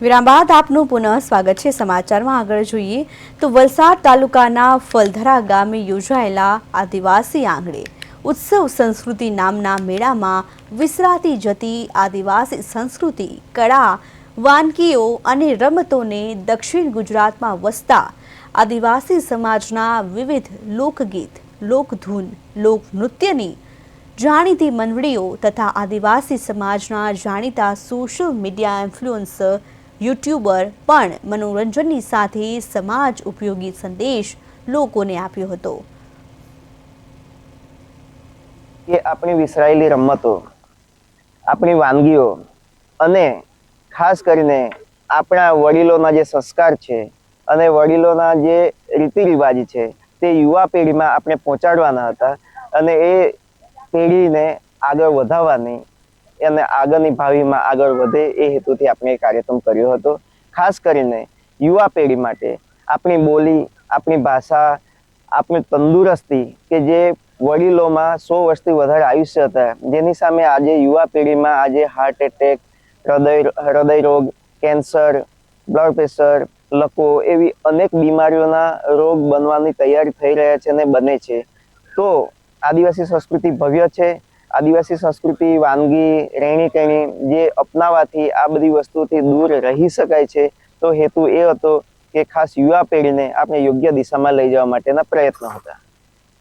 વિરામ બાદ આપનું પુનઃ સ્વાગત છે સમાચારમાં આગળ જોઈએ તો વલસાડ તાલુકાના ફલધરા ગામે યોજાયેલા આદિવાસી આંગણે ઉત્સવ સંસ્કૃતિ નામના મેળામાં વિસરાતી જતી આદિવાસી સંસ્કૃતિ, કળા, વાનગીઓ અને રમતોને દક્ષિણ ગુજરાતમાં વસતા આદિવાસી સમાજના વિવિધ લોકગીત, લોકધૂન, લોકનૃત્યની જાણીતી મંડળીઓ તથા આદિવાસી સમાજના જાણીતા સોશિયલ મીડિયા ઇન્ફ્લુઅન્સર યુટ્યુબર પણ મનોરંજનની સાથે સમાજ ઉપયોગી સંદેશ લોકોને આપ્યો હતો. કે આપણી વિસરાયેલી રમતો, આપણી વાનગીઓ અને ખાસ કરીને આપણા વડીલોના જે સંસ્કાર છે અને વડીલોના જે રીતિ રિવાજ છે તે યુવા પેઢીમાં આપણે પહોંચાડવાના હતા અને એ પેઢીને આગળ વધારવાની અને આગળની ભાવિમાં આગળ વધે એ હેતુથી આપણે કાર્યક્રમ કર્યો હતો. ખાસ કરીને યુવા પેઢી માટે આપણી બોલી, આપણી ભાષા, આપણી તંદુરસ્તી કે જે વડીલોમાં સો વર્ષથી વધારે આયુષ્ય હતા, જેની સામે આજે યુવા પેઢીમાં આજે હાર્ટ એટેક હૃદય હૃદય રોગ કેન્સર બ્લડ પ્રેશર લકો એવી અનેક બીમારીઓના રોગ બનવાની તૈયારી થઈ રહ્યા છે અને બને છે. તો આદિવાસી સંસ્કૃતિ ભવ્ય છે. આદિવાસી સંસ્કૃતિ, વાનગી રહેણી કહેણી જે અપનાવવાથી આ બધી વસ્તુથી દૂર રહી શકાય છે, તો હેતુ એ હતો કે ખાસ યુવા પેઢીને આપણે યોગ્ય દિશામાં લઈ જવા માટેના પ્રયત્નો હતા.